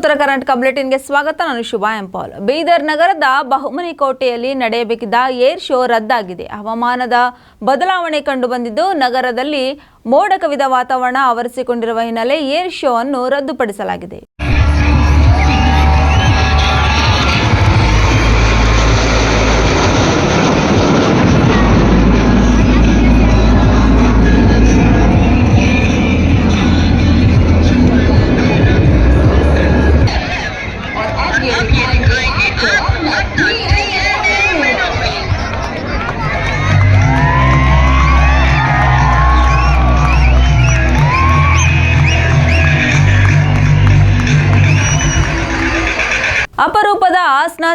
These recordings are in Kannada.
ಉತ್ತರ ಕರ್ನಾಟಕ ಬುಲೆಟಿನ್ಗೆ ಸ್ವಾಗತ. ನಾನು ಶುಭಾ ಎಂಪಾಲ್ ಬೀದರ್ ನಗರದ ಬಹುಮನಿ ಕೋಟೆಯಲ್ಲಿ ನಡೆಯಬೇಕಿದ್ದ ಏರ್ ಶೋ ರದ್ದಾಗಿದೆ. ಹವಾಮಾನದ ಬದಲಾವಣೆ ಕಂಡುಬಂದಿದ್ದು ನಗರದಲ್ಲಿ ಮೋಡ ಕವಿದ ವಾತಾವರಣ ಆವರಿಸಿಕೊಂಡಿರುವ ಹಿನ್ನೆಲೆ ಏರ್ ಶೋ ಅನ್ನು ರದ್ದುಪಡಿಸಲಾಗಿದೆ.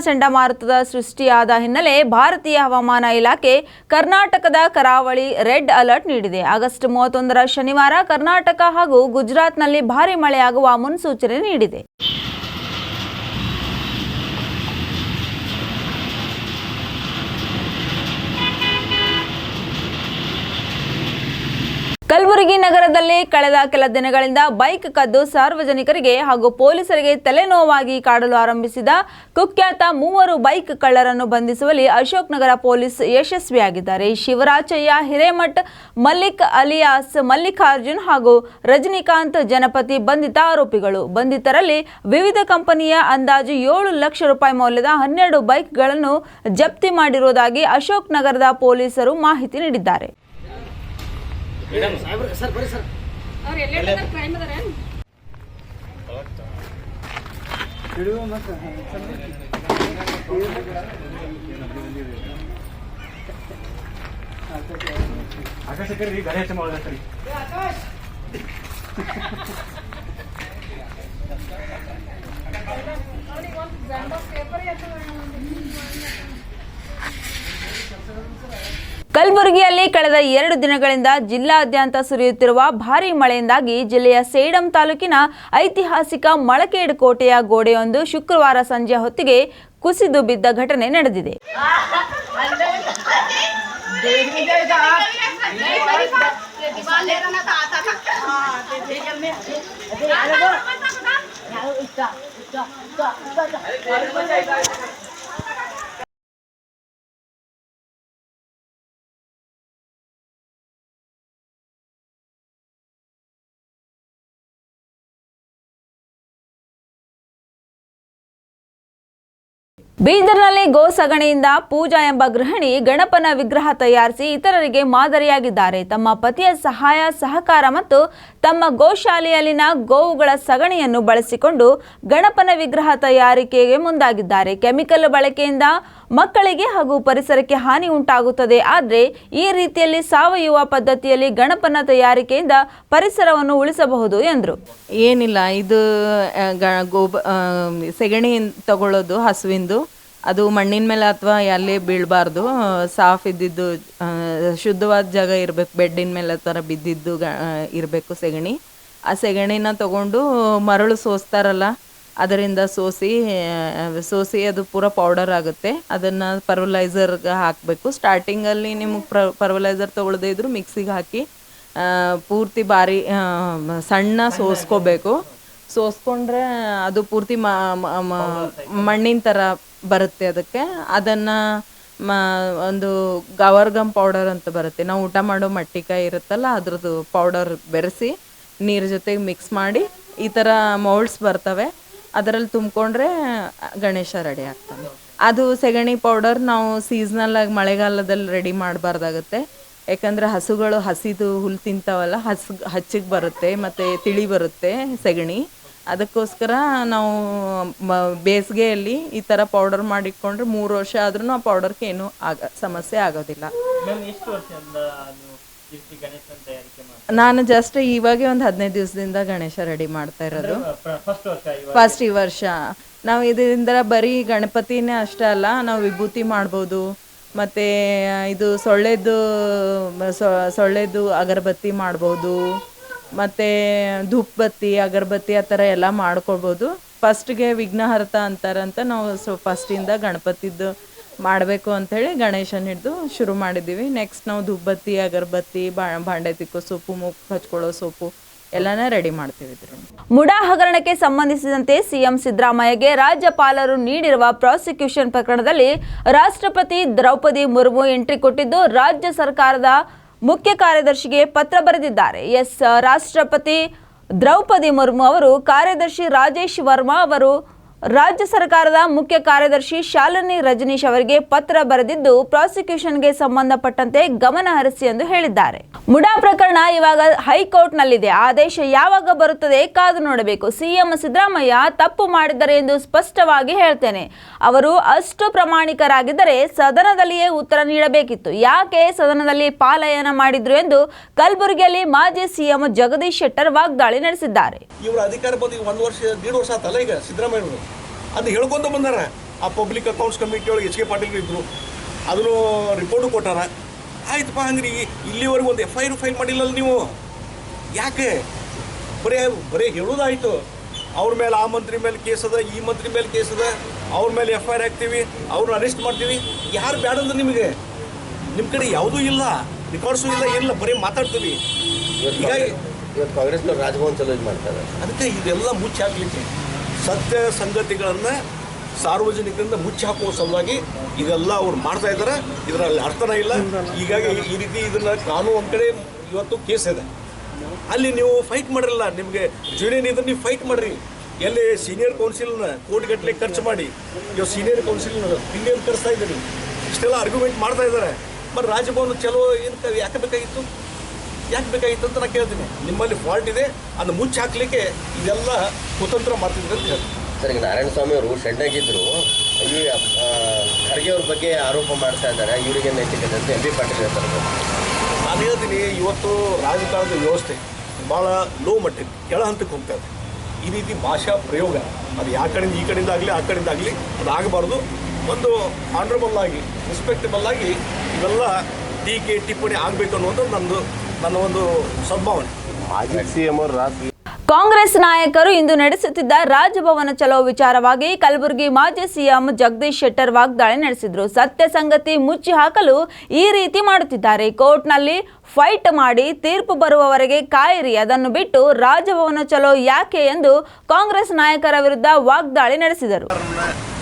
ಚಂಡಮಾರುತದ ಸೃಷ್ಟಿಯಾದ ಹಿನ್ನೆಲೆ ಭಾರತೀಯ ಹವಾಮಾನ ಇಲಾಖೆ ಕರ್ನಾಟಕದ ಕರಾವಳಿ ರೆಡ್ ಅಲರ್ಟ್ ನೀಡಿದೆ. ಆಗಸ್ಟ್ ಮೂವತ್ತೊಂದರ ಶನಿವಾರ ಕರ್ನಾಟಕ ಹಾಗೂ ಗುಜರಾತ್ನಲ್ಲಿ ಭಾರಿ ಮಳೆಯಾಗುವ ಮುನ್ಸೂಚನೆ ನೀಡಿದೆ. ಕಲಬುರಗಿ ನಗರದಲ್ಲಿ ಕಳೆದ ಕೆಲ ದಿನಗಳಿಂದ ಬೈಕ್ ಕದ್ದು ಸಾರ್ವಜನಿಕರಿಗೆ ಹಾಗೂ ಪೊಲೀಸರಿಗೆ ತಲೆನೋವಾಗಿ ಕಾಡಲು ಆರಂಭಿಸಿದ ಕುಖ್ಯಾತ ಮೂವರು ಬೈಕ್ ಕಳ್ಳರನ್ನು ಬಂಧಿಸುವಲ್ಲಿ ಅಶೋಕ್ ನಗರ ಪೊಲೀಸ್ ಯಶಸ್ವಿಯಾಗಿದ್ದಾರೆ. ಶಿವರಾಚಯ್ಯ ಹಿರೇಮಠ್, ಮಲ್ಲಿಕ್ ಅಲಿಯಾಸ್, ಮಲ್ಲಿಕಾರ್ಜುನ್ ಹಾಗೂ ರಜನಿಕಾಂತ್ ಜನಪತಿ ಬಂಧಿತ ಆರೋಪಿಗಳು. ಬಂಧಿತರಲ್ಲಿ ವಿವಿಧ ಕಂಪನಿಯ ಅಂದಾಜು ಏಳು ಲಕ್ಷ ರೂಪಾಯಿ ಮೌಲ್ಯದ ಹನ್ನೆರಡು ಬೈಕ್ಗಳನ್ನು ಜಪ್ತಿ ಮಾಡಿರುವುದಾಗಿ ಅಶೋಕ್ ನಗರದ ಪೊಲೀಸರು ಮಾಹಿತಿ ನೀಡಿದ್ದಾರೆ. ಆಕಾಶಕ್ಕೆ ಗಾಡಿ ಹಚ್ಚ ಮಾಡೋದ ಸರಿ ಕಳೆದ ಎರಡು ದಿನಗಳಿಂದ ಜಿಲ್ಲಾದ್ಯಂತ ಸುರಿಯುತ್ತಿರುವ ಭಾರೀ ಮಳೆಯಿಂದಾಗಿ ಜಿಲ್ಲೆಯ ಸೇಡಂ ತಾಲೂಕಿನ ಐತಿಹಾಸಿಕ ಮಳಕೇಡ್ ಕೋಟೆಯ ಗೋಡೆಯೊಂದು ಶುಕ್ರವಾರ ಸಂಜೆ ಹೊತ್ತಿಗೆ ಕುಸಿದು ಬಿದ್ದ ಘಟನೆ ನಡೆದಿದೆ. ಬೀದರ್ನಲ್ಲಿ ಗೋ ಸಗಣಿಯಿಂದ ಪೂಜಾ ಎಂಬ ಗೃಹಿಣಿ ಗಣಪನ ವಿಗ್ರಹ ತಯಾರಿಸಿ ಇತರರಿಗೆ ಮಾದರಿಯಾಗಿದ್ದಾರೆ. ತಮ್ಮ ಪತಿಯ ಸಹಾಯ, ಸಹಕಾರ ಮತ್ತು ತಮ್ಮ ಗೋಶಾಲೆಯಲ್ಲಿನ ಗೋವುಗಳ ಸಗಣಿಯನ್ನು ಬಳಸಿಕೊಂಡು ಗಣಪನ ವಿಗ್ರಹ ತಯಾರಿಕೆಗೆ ಮುಂದಾಗಿದ್ದಾರೆ. ಕೆಮಿಕಲ್ ಬಳಕೆಯಿಂದ ಮಕ್ಕಳಿಗೆ ಹಾಗೂ ಪರಿಸರಕ್ಕೆ ಹಾನಿ ಉಂಟಾಗುತ್ತದೆ. ಆದರೆ ಈ ರೀತಿಯಲ್ಲಿ ಸಾವಯವ ಪದ್ಧತಿಯಲ್ಲಿ ಗಣಪನ ತಯಾರಿಕೆಯಿಂದ ಪರಿಸರವನ್ನು ಉಳಿಸಬಹುದು ಎಂದರು. ಏನಿಲ್ಲ, ಇದು ಗೋ ಸೆಗಣಿ ತಗೊಳ್ಳೋದು ಹಸುವಿಂದು. ಅದು ಮಣ್ಣಿನ ಮೇಲೆ ಅಥವಾ ಎಲ್ಲಿ ಬೀಳಬಾರ್ದು. ಸಾಫ್ ಇದ್ದಿದ್ದು ಶುದ್ಧವಾದ ಜಾಗ ಇರಬೇಕು, ಬೆಡ್ಡಿನ ಮೇಲೆ ಆ ಥರ ಬಿದ್ದಿದ್ದು ಇರಬೇಕು ಸೆಗಣಿ. ಆ ಸೆಗಣಿನ ತಗೊಂಡು ಮರಳು ಸೋಸ್ತಾರಲ್ಲ, ಅದರಿಂದ ಸೋಸಿ ಸೋಸಿ ಅದು ಪೂರ ಪೌಡರ್ ಆಗುತ್ತೆ. ಅದನ್ನು ಪರ್ವಲೈಸರ್ಗೆ ಹಾಕಬೇಕು. ಸ್ಟಾರ್ಟಿಂಗಲ್ಲಿ ನಿಮಗೆ ಪ್ರ ಪರ್ವಲೈಸರ್ ತೊಗೊಳ್ದೇ ಇದ್ರು ಮಿಕ್ಸಿಗೆ ಹಾಕಿ ಪೂರ್ತಿ ಬಾರಿ ಸಣ್ಣ ಸೋಸ್ಕೋಬೇಕು. ಸೋಸ್ಕೊಂಡ್ರೆ ಅದು ಪೂರ್ತಿ ಮಣ್ಣಿನ ಥರ ಬರುತ್ತೆ ಅದಕ್ಕೆ. ಅದನ್ನು ಒಂದು ಗವರ್ಗಮ್ ಪೌಡರ್ ಅಂತ ಬರುತ್ತೆ. ನಾವು ಊಟ ಮಾಡೋ ಮಟ್ಟಿಕಾಯಿ ಇರುತ್ತಲ್ಲ, ಅದ್ರದ್ದು ಪೌಡರ್ ಬೆರೆಸಿ ನೀರು ಜೊತೆಗೆ ಮಿಕ್ಸ್ ಮಾಡಿ ಈ ಥರ ಮೌಲ್ಡ್ಸ್ ಬರ್ತವೆ. ಅದರಲ್ಲಿ ತುಂಬಿಕೊಂಡ್ರೆ ಗಣೇಶ ರೆಡಿ ಆಗ್ತಾನೆ ಅದು ಸೆಗಣಿ ಪೌಡರ್ ನಾವು ಸೀಸ್ನಲ್ ಆಗಿ ಮಳೆಗಾಲದಲ್ಲಿ ರೆಡಿ ಮಾಡಬಾರ್ದಾಗುತ್ತೆ. ಯಾಕಂದರೆ ಹಸುಗಳು ಹಸಿದು ಹುಲ್ಲು ತಿಂತಾವಲ್ಲ ಹಸು ಹಚ್ಚಿಗೆ ಬರುತ್ತೆ ಮತ್ತು ತಿಳಿ ಬರುತ್ತೆ ಸಗಣಿ. ಅದಕ್ಕೋಸ್ಕರ ನಾವು ಮ ಬೇಸಿಗೆಯಲ್ಲಿ ಈ ಥರ ಪೌಡರ್ ಮಾಡಿಟ್ಕೊಂಡ್ರೆ ಮೂರು ವರ್ಷ ಆದ್ರೂ ಆ ಪೌಡರ್ಗೆ ಏನೂ ಆಗ ಸಮಸ್ಯೆ ಆಗೋದಿಲ್ಲ. ನಾನು ಜಸ್ಟ್ ಇವಾಗ ಒಂದು ಹದಿನೈದು ದಿವಸದಿಂದ ಗಣೇಶ ರೆಡಿ ಮಾಡ್ತಾ ಇರೋದು. ಫಸ್ಟ್ ಈ ವರ್ಷ. ನಾವು ಇದರಿಂದ ಬರೀ ಗಣಪತಿನೇ ಅಷ್ಟೇ ಅಲ್ಲ ನಾವು ವಿಭೂತಿ ಮಾಡ್ಬೋದು. ಮತ್ತು ಇದು ಸೊಳ್ಳೆದು ಸೊಳ್ಳೆದು ಅಗರಬತ್ತಿ ಮಾಡ್ಬೋದು. ಮತ್ತು ಧೂಪ್ಬತ್ತಿ, ಅಗರಬತ್ತಿ ಆ ಥರ ಎಲ್ಲ ಮಾಡ್ಕೊಳ್ಬೋದು. ಫಸ್ಟ್ಗೆ ವಿಘ್ನಹರ್ತ ಅಂತಾರಂತ ನಾವು ಸೊ, ಫಸ್ಟಿಂದ ಗಣಪತಿದು ಮಾಡಬೇಕು ಅಂಥೇಳಿ ಗಣೇಶನ ಹಿಡಿದು ಶುರು ಮಾಡಿದ್ದೀವಿ. ನೆಕ್ಸ್ಟ್ ನಾವು ಧೂಪಬತ್ತಿ, ಅಗರಬತ್ತಿ, ಬಾ, ಭಾಂಡೆ ತಿಕ್ಕೋ ಸೊಪ್ಪು ಮುಖ ಹಚ್ಕೊಳ್ಳೋ ಸೊಪ್ಪು ಎಲ್ಲನೇ ರೆಡಿ ಮಾಡ್ತೀವಿ ಮುಡಾ ಹಗರಣಕ್ಕೆ ಸಂಬಂಧಿಸಿದಂತೆ ಸಿಎಂ ಸಿದ್ದರಾಮಯ್ಯಗೆ ರಾಜ್ಯಪಾಲರು ನೀಡಿರುವ ಪ್ರಾಸಿಕ್ಯೂಷನ್ ಪ್ರಕರಣದಲ್ಲಿ ರಾಷ್ಟ್ರಪತಿ ದ್ರೌಪದಿ ಮುರ್ಮು ಎಂಟ್ರಿ ಕೊಟ್ಟಿದ್ದು, ರಾಜ್ಯ ಸರ್ಕಾರದ ಮುಖ್ಯ ಕಾರ್ಯದರ್ಶಿಗೆ ಪತ್ರ ಬರೆದಿದ್ದಾರೆ. ಎಸ್, ರಾಷ್ಟ್ರಪತಿ ದ್ರೌಪದಿ ಮುರ್ಮು ಅವರು ಕಾರ್ಯದರ್ಶಿ ರಾಜೇಶ್ ವರ್ಮಾ ಅವರು ರಾಜ್ಯ ಸರ್ಕಾರದ ಮುಖ್ಯ ಕಾರ್ಯದರ್ಶಿ ಶಾಲಿನಿ ರಜನೀಶ್ ಅವರಿಗೆ ಪತ್ರ ಬರೆದಿದ್ದು, ಪ್ರಾಸಿಕ್ಯೂಷನ್ಗೆ ಸಂಬಂಧಪಟ್ಟಂತೆ ಗಮನ ಹರಿಸಿ ಎಂದು ಹೇಳಿದ್ದಾರೆ. ಮುಡಾ ಪ್ರಕರಣ ಇವಾಗ ಹೈಕೋರ್ಟ್ನಲ್ಲಿದೆ. ಆದೇಶ ಯಾವಾಗ ಬರುತ್ತದೆ ಕಾದು ನೋಡಬೇಕು. ಸಿಎಂ ಸಿದ್ದರಾಮಯ್ಯ ತಪ್ಪು ಮಾಡಿದ್ದಾರೆ ಎಂದು ಸ್ಪಷ್ಟವಾಗಿ ಹೇಳ್ತೇನೆ. ಅವರು ಅಷ್ಟು ಪ್ರಾಮಾಣಿಕರಾಗಿದ್ದರೆ ಸದನದಲ್ಲಿಯೇ ಉತ್ತರ ನೀಡಬೇಕಿತ್ತು. ಯಾಕೆ ಸದನದಲ್ಲಿ ಪಾಲಯನ ಮಾಡಿದ್ರು ಎಂದು ಕಲಬುರಗಿಯಲ್ಲಿ ಮಾಜಿ ಸಿಎಂ ಜಗದೀಶ್ ಶೆಟ್ಟರ್ ವಾಗ್ದಾಳಿ ನಡೆಸಿದ್ದಾರೆ. ಇವರು ಅಧಿಕಾರ ಬಂದು ಒಂದು ವರ್ಷ ದೀಡ್ ವರ್ಷ ಆತಲ್ಲ ಈಗ ಸಿದ್ದರಾಮಯ್ಯವರು ಅದು ಹೇಳ್ಕೊಂತ ಬಂದಾರ. ಆ ಪಬ್ಲಿಕ್ ಅಕೌಂಟ್ಸ್ ಕಮಿಟಿ ಒಳಗೆ ಎಚ್ ಕೆ ಪಾಟೀಲ್ ಇದ್ರು ಅದನ್ನು ರಿಪೋರ್ಟು ಕೊಟ್ಟಾರ. ಆಯ್ತಪ್ಪ ಹಂಗ್ರಿ ಇಲ್ಲಿವರೆಗೂ ಒಂದು ಎಫ್ ಐ ಆರ್ ಫೈಲ್ ಮಾಡಿಲ್ಲಲ್ಲ ನೀವು? ಯಾಕೆ? ಬರೀ ಬರೀ ಹೇಳೋದಾಯಿತು. ಅವ್ರ ಮೇಲೆ ಆ ಮಂತ್ರಿ ಮೇಲೆ ಕೇಸ್ ಅದ ಈ ಮಂತ್ರಿ ಮೇಲೆ ಕೇಸ್ ಅದ ಅವ್ರ ಮೇಲೆ ಎಫ್ ಐ ಆರ್ ಹಾಕ್ತೀವಿ ಅವ್ರನ್ನ ಅರೆಸ್ಟ್ ಮಾಡ್ತೀವಿ. ಯಾರು ಬೇಡಂದ್ರೆ ನಿಮಗೆ? ನಿಮ್ಮ ಕಡೆ ಯಾವುದೂ ಇಲ್ಲ ರೆಕಾರ್ಡ್ಸು ಇಲ್ಲ ಏನಿಲ್ಲ ಬರೀ ಮಾತಾಡ್ತೀವಿ. ಹೀಗಾಗಿ ಇವತ್ತು ಕಾಂಗ್ರೆಸ್ನವ್ರು ರಾಜಭವನ್ ಚಲೋ ಇದು ಮಾಡ್ತಾರೆ. ಅದಕ್ಕೆ ಇದೆಲ್ಲ ಮುಚ್ಚಿ ಹಾಕ್ಲಿಕ್ಕೆ. ಸತ್ಯ ಸಂಗತಿಗಳನ್ನು ಸಾರ್ವಜನಿಕರಿಂದ ಮುಚ್ಚಿ ಹಾಕುವ ಸಲುವಾಗಿ ಇದೆಲ್ಲ ಅವ್ರು ಮಾಡ್ತಾ ಇದ್ದಾರೆ. ಇದರಲ್ಲಿ ಅರ್ಥನೇ ಇಲ್ಲ. ಹೀಗಾಗಿ ಈ ರೀತಿ ಇದನ್ನು ಕಾನೂನು ಒಂದು ಕಡೆ ಇವತ್ತು ಕೇಸ್ ಇದೆ. ಅಲ್ಲಿ ನೀವು ಫೈಟ್ ಮಾಡಿರಲ್ಲ, ನಿಮಗೆ ಜೂನಿಯನ್ ಇದ್ರೆ ನೀವು ಫೈಟ್ ಮಾಡಿರಿ. ಎಲ್ಲಿ ಸೀನಿಯರ್ ಕೌನ್ಸಿಲ್ನ ಕೋಟಿಗಟ್ಟಲೆ ಖರ್ಚು ಮಾಡಿ. ಇವಾಗ ಸೀನಿಯರ್ ಕೌನ್ಸಿಲ್ನ ಪ್ರೀಮಿಯರ್ ಕರೆಸ್ತಾ ಇದ್ದೀರಿ? ಇಷ್ಟೆಲ್ಲ ಆರ್ಗ್ಯುಮೆಂಟ್ ಮಾಡ್ತಾ ಇದ್ದಾರೆ. ಬಟ್ ರಾಜಭವನ ಚಲೋ ಏನು ಯಾಕೆ ಬೇಕಾಗಿತ್ತು? ಯಾಕೆ ಬೇಕಾಗಿತ್ತು ಅಂತ ನಾನು ಕೇಳ್ತೀನಿ. ನಿಮ್ಮಲ್ಲಿ ಫಾಲ್ಟ್ ಇದೆ ಅದನ್ನ ಮುಚ್ಚಿ ಹಾಕ್ಲಿಕ್ಕೆ ಇದೆಲ್ಲ ಕುತಂತ್ರ ಮಾಡ್ತಿದ್ರು ಅಂತ ಹೇಳ್ತೀನಿ. ಸರ್ ಈಗ ನಾರಾಯಣ ಸ್ವಾಮಿ ಅವರು ಸಣ್ಣಗಿದ್ರು ಈ ಖರ್ಗೆ ಅವ್ರ ಬಗ್ಗೆ ಆರೋಪ ಮಾಡ್ತಾ ಇದ್ದಾರೆ ಇವರಿಗೆ ನೈತಿಕತೆ ಅಂತ ಎಂ ಬಿ ಪಾಟೀಲ್ ಹೇಳ್ತಾರೆ. ನಾನು ಹೇಳ್ತೀನಿ ಇವತ್ತು ರಾಜಕಾರಣದ ವ್ಯವಸ್ಥೆ ಭಾಳ ಲೋ ಮಟ್ಟಿಗೆ ಕೆಳ ಹಂತಕ್ಕೆ ಹೋಗ್ತಾ ಇದೆ. ಈ ರೀತಿ ಭಾಷಾ ಪ್ರಯೋಗ ಅದು ಯಾವ ಕಡೆಯಿಂದ ಈ ಕಡೆಯಿಂದ ಆಗಲಿ ಆ ಕಡೆಯಿಂದ ಆಗಲಿ ಅದು ಆಗಬಾರ್ದು. ಒಂದು ಆನರಬಲ್ ಆಗಿ ರೆಸ್ಪೆಕ್ಟಬಲ್ ಆಗಿ ಇವೆಲ್ಲ ಟೀಕೆ ಟಿಪ್ಪಣಿ ಆಗಬೇಕು ಅನ್ನೋದು ನಂದು ನನ್ನ ಒಂದು ಸದ್ಭಾವನೆ. ಮಾಜಿ ಸಿಎಂ ಅವರು ರಾತ್ರಿ ಕಾಂಗ್ರೆಸ್ ನಾಯಕರು ಇಂದು ನಡೆಸುತ್ತಿದ್ದ ರಾಜಭವನ ಚಲೋ ವಿಚಾರವಾಗಿ ಕಲಬುರಗಿ ಮಾಜಿ ಸಿಎಂ ಜಗದೀಶ್ ಶೆಟ್ಟರ್ ವಾಗ್ದಾಳಿ ನಡೆಸಿದ್ರು. ಸತ್ಯ ಸಂಗತಿ ಮುಚ್ಚಿ ಹಾಕಲು ಈ ರೀತಿ ಮಾಡುತ್ತಿದ್ದಾರೆ. ಕೋರ್ಟ್ನಲ್ಲಿ ಫೈಟ್ ಮಾಡಿ ತೀರ್ಪು ಬರುವವರೆಗೆ ಕಾಯಿರಿ. ಅದನ್ನು ಬಿಟ್ಟು ರಾಜಭವನ ಚಲೋ ಯಾಕೆ ಎಂದು ಕಾಂಗ್ರೆಸ್ ನಾಯಕರ ವಿರುದ್ಧ ವಾಗ್ದಾಳಿ ನಡೆಸಿದರು.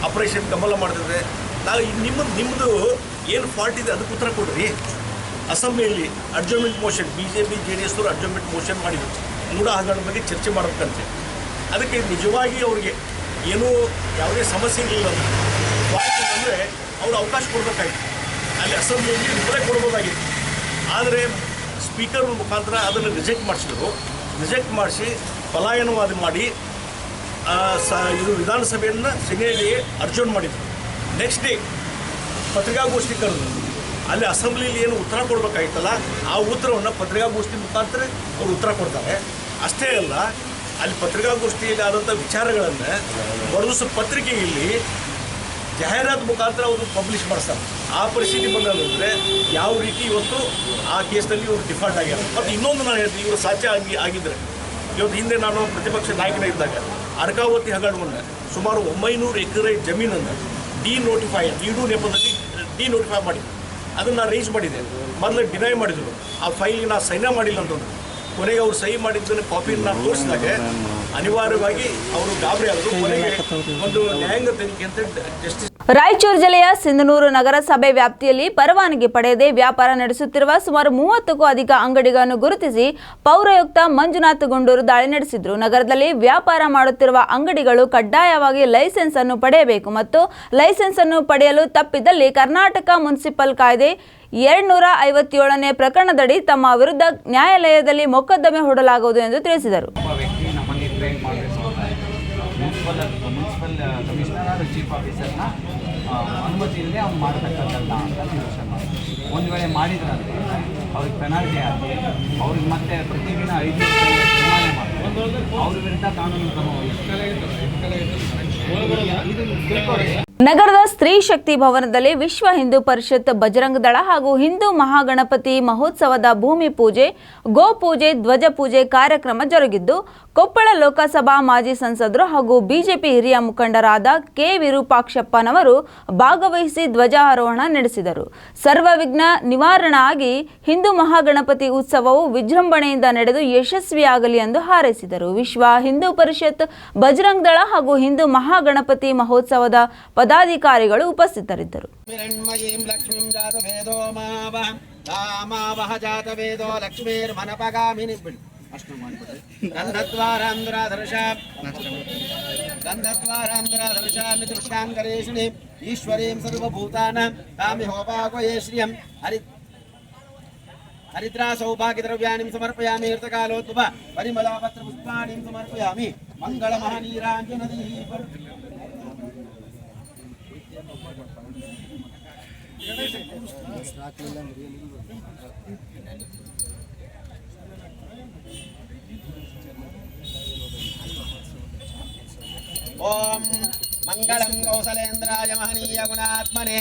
ಆಪರೇಷನ್ ಕಮಲ ಮಾಡಿದ್ರೆ ನಾವು ನಿಮ್ಮದು ನಿಮ್ಮದು ಏನು ಫಾಲ್ಟ್ ಇದೆ ಅದಕ್ಕೆ ಉತ್ತರ ಕೊಡ್ರಿ. ಅಸೆಂಬ್ಲಿಯಲ್ಲಿ adjournment motion B J P J D ಎಸ್ನವರು adjournment motion ಮಾಡಿದರು. ನೂರ ಹಗರಣ ಬಗ್ಗೆ ಚರ್ಚೆ ಮಾಡಬೇಕಂತೆ. ಅದಕ್ಕೆ ನಿಜವಾಗಿ ಅವರಿಗೆ ಏನೂ ಯಾವುದೇ ಸಮಸ್ಯೆ ಇರಲಿಲ್ಲ ಅಂದರೆ ಅವ್ರು ಅವಕಾಶ ಕೊಡಬೇಕಾಗಿತ್ತು. ಅಲ್ಲಿ ಅಸೆಂಬ್ಲಿಯಲ್ಲಿ ರಿಪ್ಲೈ ಕೊಡ್ಬೋದಾಗಿತ್ತು ಆದರೆ ಸ್ಪೀಕರ್ ಮುಖಾಂತರ ಅದನ್ನು ರಿಜೆಕ್ಟ್ ಮಾಡಿಸಿದ್ರು. ರಿಜೆಕ್ಟ್ ಮಾಡಿಸಿ ಪಲಾಯನವಾದ ಮಾಡಿ ಸ, ಇದು ವಿಧಾನಸಭೆಯನ್ನು ಸೆನೆಯಲ್ಲಿ ಅರ್ಜುನ್ ಮಾಡಿದ್ರು. ನೆಕ್ಸ್ಟ್ ಡೇ ಪತ್ರಿಕಾಗೋಷ್ಠಿ ಕರೆದು ಅಲ್ಲಿ ಅಸೆಂಬ್ಲಿಲಿ ಏನು ಉತ್ತರ ಕೊಡಬೇಕಾಗಿತ್ತಲ್ಲ ಆ ಉತ್ತರವನ್ನು ಪತ್ರಿಕಾಗೋಷ್ಠಿ ಮುಖಾಂತರ ಅವರು ಉತ್ತರ ಕೊಡ್ತಾರೆ. ಅಷ್ಟೇ ಅಲ್ಲ, ಅಲ್ಲಿ ಪತ್ರಿಕಾಗೋಷ್ಠಿಯಲ್ಲಿ ಆದಂಥ ವಿಚಾರಗಳನ್ನು ಹೊರಡಿಸೋ ಪತ್ರಿಕೆಯಲ್ಲಿ ಜಾಹೀರಾತು ಮುಖಾಂತರ ಅವರು ಪಬ್ಲಿಷ್ ಮಾಡಿಸ್ತಾರೆ. ಆ ಪರಿಸ್ಥಿತಿ ಬಂದಂದರೆ ಯಾವ ರೀತಿ ಇವತ್ತು ಆ ಕೇಸ್ನಲ್ಲಿ ಇವರು ಡಿಫಾಲ್ಟ್ ಆಗ್ಯಾರ ಮತ್ತು ಇನ್ನೊಂದು ನಾನು ಹೇಳ್ತೀನಿ, ಇವರು ಸಾಧ್ಯ ಆಗಿ ಆಗಿದ್ರೆ. ಇವತ್ತು ಹಿಂದೆ ನಾನು ಪ್ರತಿಪಕ್ಷ ನಾಯಕನ ಇದ್ದಾಗ ಅರ್ಕಾವತಿ ಹಗರಣವನ್ನು ಸುಮಾರು ಒಂಬೈನೂರು ಎಕರೆ ಜಮೀನನ್ನು ಡಿ ನೋಟಿಫೈ ಇಡೂ ನೆಪದಲ್ಲಿ ಡಿ ನೋಟಿಫೈ ಮಾಡಿದ್ರು. ಅದನ್ನು ನಾನು ರೈಸ್ ಮಾಡಿದೆ. ಮೊದಲು ಡಿನೈ ಮಾಡಿದರು. ಆ ಫೈಲ್ಗೆ ನಾನು ಸೈನ ಮಾಡಿಲ್ಲ ಅಂತಂದ್ರು. ಕೊನೆಗೆ ಅವ್ರು ಸಹಿ ಮಾಡಿದ್ದನ್ನು ಕಾಪಿ ನಾನು ತೋರಿಸಿದಾಗ ಅನಿವಾರ್ಯವಾಗಿ ಅವರು ಗಾಬರಿ ಆದರು. ಕೊನೆಗೆ ಒಂದು ನ್ಯಾಯಾಂಗ ತನಿಖೆ ಅಂತ ಜಸ್ಟಿಸ್ ರಾಯಚೂರು ಜಿಲ್ಲೆಯ ಸಿಂಧನೂರು ನಗರಸಭೆ ವ್ಯಾಪ್ತಿಯಲ್ಲಿ ಪರವಾನಗಿ ಪಡೆಯದೆ ವ್ಯಾಪಾರ ನಡೆಸುತ್ತಿರುವ ಸುಮಾರು ಮೂವತ್ತಕ್ಕೂ ಅಧಿಕ ಅಂಗಡಿಗಳನ್ನು ಗುರುತಿಸಿ ಪೌರಾಯುಕ್ತ ಮಂಜುನಾಥ್ ಗುಂಡೂರು ದಾಳಿ ನಡೆಸಿದ್ರು. ನಗರದಲ್ಲಿ ವ್ಯಾಪಾರ ಮಾಡುತ್ತಿರುವ ಅಂಗಡಿಗಳು ಕಡ್ಡಾಯವಾಗಿ ಲೈಸೆನ್ಸ್ ಅನ್ನು ಪಡೆಯಬೇಕು ಮತ್ತು ಲೈಸೆನ್ಸ್ ಅನ್ನು ಪಡೆಯಲು ತಪ್ಪಿದಲ್ಲಿ ಕರ್ನಾಟಕ ಮುನ್ಸಿಪಲ್ ಕಾಯ್ದೆ ಎರಡ್ನೂರ ಐವತ್ತೇಳನೇ ಪ್ರಕರಣದಡಿ ತಮ್ಮ ವಿರುದ್ಧ ನ್ಯಾಯಾಲಯದಲ್ಲಿ ಮೊಕದ್ದಮೆ ಹೂಡಲಾಗುವುದು ಎಂದು ತಿಳಿಸಿದರು ಒಬ್ಬ ವ್ಯಕ್ತಿ ನಮ್ಮಲ್ಲಿ ಟ್ರೈನ್ ಮಾಡಬೇಕು ಮುನ್ಸಿಪಲ್ ಮುನ್ಸಿಪಲ್ ಕಮಿಷನರ್ ಹಾಗೂ ಚೀಫ್ ಆಫೀಸರ್ನ ಆ, ಅನುಮತಿ ಇಲ್ಲದೆ ಅವ್ನು ಮಾಡ್ತಕ್ಕಂಥದ್ದಲ್ಲ ಅಂತ ಯೋಚನೆ ಮಾಡಿ ಒಂದು ವೇಳೆ ಮಾಡಿದ್ರಂತೆ ಅವ್ರಿಗೆ ಪೆನಾಲ್ಟಿ ಹಾಕಿ ಅವ್ರಿಗೆ ಮತ್ತೆ ಪ್ರತಿದಿನ ಐದು ಅವ್ರ ವಿರುದ್ಧ ಕಾನೂನು ಕ್ರಮ ಇದು ತಿಳ್ಕೊಳ್ಳಿ ನಗರದ ಸ್ತ್ರೀ ಶಕ್ತಿ ಭವನದಲ್ಲಿ ವಿಶ್ವ ಹಿಂದೂ ಪರಿಷತ್ ಬಜರಂಗ ದಳ ಹಾಗೂ ಹಿಂದೂ ಮಹಾಗಣಪತಿ ಮಹೋತ್ಸವದ ಭೂಮಿ ಪೂಜೆ ಗೋಪೂಜೆ ಧ್ವಜ ಪೂಜೆ ಕಾರ್ಯಕ್ರಮ ಜರುಗಿದ್ದು, ಕೊಪ್ಪಳ ಲೋಕಸಭಾ ಮಾಜಿ ಸಂಸದರು ಹಾಗೂ ಬಿಜೆಪಿ ಹಿರಿಯ ಮುಖಂಡರಾದ ಕೆ. ವಿರೂಪಾಕ್ಷಪ್ಪನವರು ಭಾಗವಹಿಸಿ ಧ್ವಜಾರೋಹಣ ನಡೆಸಿದರು. ಸರ್ವವಿಘ್ನ ನಿವಾರಣಾಗಿ ಹಿಂದೂ ಮಹಾಗಣಪತಿ ಉತ್ಸವವು ವಿಜೃಂಭಣೆಯಿಂದ ನಡೆದು ಯಶಸ್ವಿಯಾಗಲಿ ಎಂದು ಹಾರೈಸಿದರು. ವಿಶ್ವ ಹಿಂದೂ ಪರಿಷತ್ ಬಜರಂಗ ದಳ ಹಾಗೂ ಹಿಂದೂ ಮಹಾಗಣಪತಿ ಮಹೋತ್ಸವದ ಪದಾಧಿಕಾರಿಗಳು ಉಪಸ್ಥಿತರಿದ್ದರು. ಈಶ್ವರೀಂ ಹರಿ ಹರಿದ್ರಾ ಸೌಭಾಗ್ಯ ದ್ರವ್ಯಾಣಿ ಸಮರ್ಪಯಾಮಿ ಋತಕಾಲೋದ್ಭವ ಪರಿಮಳಾಪತ್ರ ಪುಷ್ಪಾಣಿ ಸಮರ್ಪಯಾಮಿ ಮಂಗಳ ಮಹಾನೀರಾಂಜನದಿ ఓం మంగళం కౌసలేంద్రాయ మహనీయ గుణాత్మనే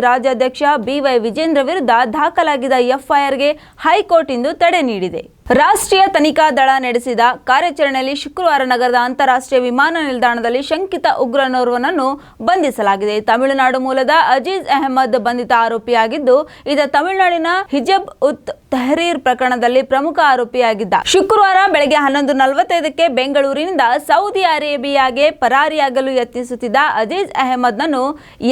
ರಾಜ್ಯಾಧ್ಯಕ್ಷ ಬಿವೈ ವಿಜೇಂದ್ರ ವಿರುದ್ಧ ದಾಖಲಾಗಿದ್ದ ಎಫ್ಐಆರ್ಗೆ ಹೈಕೋರ್ಟ್ ಇಂದು ತಡೆ ನೀಡಿದೆ. ರಾಷ್ಟ್ರೀಯ ತನಿಖಾ ದಳ ನಡೆಸಿದ ಕಾರ್ಯಾಚರಣೆಯಲ್ಲಿ ಶುಕ್ರವಾರ ನಗರದ ಅಂತಾರಾಷ್ಟ್ರೀಯ ವಿಮಾನ ನಿಲ್ದಾಣದಲ್ಲಿ ಶಂಕಿತ ಉಗ್ರನೋರ್ವನನ್ನು ಬಂಧಿಸಲಾಗಿದೆ. ತಮಿಳುನಾಡು ಮೂಲದ ಅಜೀಜ್ ಅಹಮದ್ ಬಂಧಿತ ಆರೋಪಿಯಾಗಿದ್ದು ಈತ ತಮಿಳುನಾಡಿನ ಹಿಜಬ್ ಉತ್ ತೆಹರೀರ್ ಪ್ರಕರಣದಲ್ಲಿ ಪ್ರಮುಖ ಆರೋಪಿಯಾಗಿದ್ದ. ಶುಕ್ರವಾರ ಬೆಳಗ್ಗೆ ಹನ್ನೊಂದು ನಲವತ್ತೈದಕ್ಕೆ ಬೆಂಗಳೂರಿನಿಂದ ಸೌದಿ ಅರೇಬಿಯಾಗೆ ಪರಾರಿಯಾಗಲು ಯತ್ನಿಸುತ್ತಿದ್ದ ಅಜೀಜ್ ಅಹಮದ್ನನ್ನು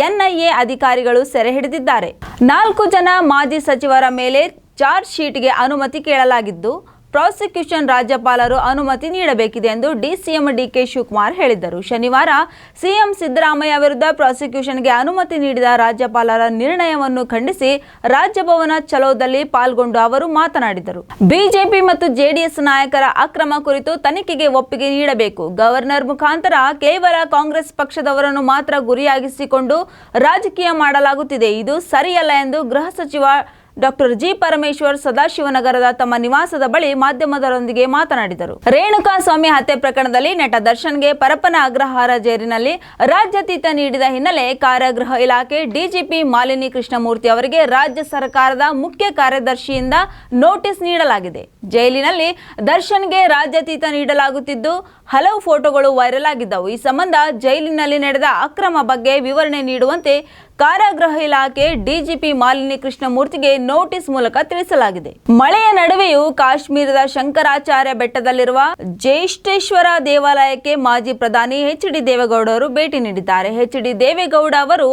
ಎನ್ಐಎ ಅಧಿಕಾರಿಗಳು ಸೆರೆ ಹಿಡಿದಿದ್ದಾರೆ. ನಾಲ್ಕು ಜನ ಮಾಜಿ ಸಚಿವರ ಮೇಲೆ ಚಾರ್ಜ್ ಶೀಟ್ಗೆ ಅನುಮತಿ ಕೇಳಲಾಗಿದ್ದು, ಪ್ರಾಸಿಕ್ಯೂಷನ್ ರಾಜ್ಯಪಾಲರು ಅನುಮತಿ ನೀಡಬೇಕಿದೆ ಎಂದು ಡಿಸಿಎಂ ಡಿಕೆ ಶಿವಕುಮಾರ್ ಹೇಳಿದ್ದರು. ಶನಿವಾರ ಸಿಎಂ ಸಿದ್ದರಾಮಯ್ಯ ವಿರುದ್ಧ ಪ್ರಾಸಿಕ್ಯೂಷನ್ಗೆ ಅನುಮತಿ ನೀಡಿದ ರಾಜ್ಯಪಾಲರ ನಿರ್ಣಯವನ್ನು ಖಂಡಿಸಿ ರಾಜ್ಯಭವನ ಚಲೋದಲ್ಲಿ ಪಾಲ್ಗೊಂಡು ಅವರು ಮಾತನಾಡಿದರು. ಬಿಜೆಪಿ ಮತ್ತು ಜೆಡಿಎಸ್ ನಾಯಕರ ಅಕ್ರಮ ಕುರಿತು ತನಿಖೆಗೆ ಒಪ್ಪಿಗೆ ನೀಡಬೇಕು. ಗವರ್ನರ್ ಮುಖಾಂತರ ಕೇವಲ ಕಾಂಗ್ರೆಸ್ ಪಕ್ಷದವರನ್ನು ಮಾತ್ರ ಗುರಿಯಾಗಿಸಿಕೊಂಡು ರಾಜಕೀಯ ಮಾಡಲಾಗುತ್ತಿದೆ. ಇದು ಸರಿಯಲ್ಲ ಎಂದು ಗೃಹ ಸಚಿವ ಡಾಕ್ಟರ್ ಜಿ ಪರಮೇಶ್ವರ್ ಸದಾಶಿವನಗರದ ತಮ್ಮ ನಿವಾಸದ ಬಳಿ ಮಾಧ್ಯಮದರೊಂದಿಗೆ ಮಾತನಾಡಿದರು. ರೇಣುಕಾ ಸ್ವಾಮಿ ಹತ್ಯೆ ಪ್ರಕರಣದಲ್ಲಿ ನಟ ದರ್ಶನ್ಗೆ ಪರಪ್ಪನ ಅಗ್ರಹಾರ ಜೈಲಿನಲ್ಲಿ ರಾಜ್ಯತೀತ ನೀಡಿದ ಹಿನ್ನೆಲೆ ಕಾರಾಗೃಹ ಇಲಾಖೆ ಡಿಜಿಪಿ ಮಾಲಿನಿ ಕೃಷ್ಣಮೂರ್ತಿ ಅವರಿಗೆ ರಾಜ್ಯ ಸರ್ಕಾರದ ಮುಖ್ಯ ಕಾರ್ಯದರ್ಶಿಯಿಂದ ನೋಟಿಸ್ ನೀಡಲಾಗಿದೆ. ಜೈಲಿನಲ್ಲಿ ದರ್ಶನ್ಗೆ ರಾಜ್ಯತೀತ ನೀಡಲಾಗುತ್ತಿದ್ದು, ಹಲವು ಫೋಟೋಗಳು ವೈರಲ್ ಆಗಿದ್ದವು. ಈ ಸಂಬಂಧ ಜೈಲಿನಲ್ಲಿ ನಡೆದ ಅಕ್ರಮ ಬಗ್ಗೆ ವಿವರಣೆ ನೀಡುವಂತೆ ಕಾರಾಗೃಹ ಇಲಾಖೆ ಡಿಜಿಪಿ ಮಾಲಿನಿ ಕೃಷ್ಣಮೂರ್ತಿಗೆ ನೋಟಿಸ್ ಮೂಲಕ ತಿಳಿಸಲಾಗಿದೆ. ಮಳೆಯ ನಡುವೆಯೂ ಕಾಶ್ಮೀರದ ಶಂಕರಾಚಾರ್ಯ ಬೆಟ್ಟದಲ್ಲಿರುವ ಜ್ಯೇಷ್ಠೇಶ್ವರ ದೇವಾಲಯಕ್ಕೆ ಮಾಜಿ ಪ್ರಧಾನಿ ಎಚ್ ಡಿ ದೇವೇಗೌಡರು ಭೇಟಿ ನೀಡಿದ್ದಾರೆ. ಎಚ್ ಡಿ ದೇವೇಗೌಡ ಅವರು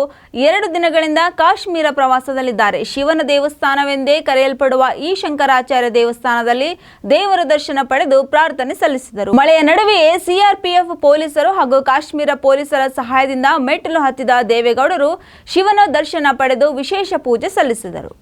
ಎರಡು ದಿನಗಳಿಂದ ಕಾಶ್ಮೀರ ಪ್ರವಾಸದಲ್ಲಿದ್ದಾರೆ. ಶಿವನ ದೇವಸ್ಥಾನವೆಂದೇ ಕರೆಯಲ್ಪಡುವ ಈ ಶಂಕರಾಚಾರ್ಯ ದೇವಸ್ಥಾನದಲ್ಲಿ ದೇವರ ದರ್ಶನ ಪಡೆದು ಪ್ರಾರ್ಥನೆ ಸಲ್ಲಿಸಿದರು. ಮಳೆಯ ನಡುವೆಯೇ ಸಿಆರ್ಪಿಎಫ್ ಪೊಲೀಸರು ಹಾಗೂ ಕಾಶ್ಮೀರ ಪೊಲೀಸರ ಸಹಾಯದಿಂದ ಮೆಟ್ಟಿಲು ಹತ್ತಿದ ದೇವೇಗೌಡರು ಶಿವನ ದರ್ಶನ ಪಡೆದು ವಿಶೇಷ ಪೂಜೆ ಸಲ್ಲಿಸಿದರು.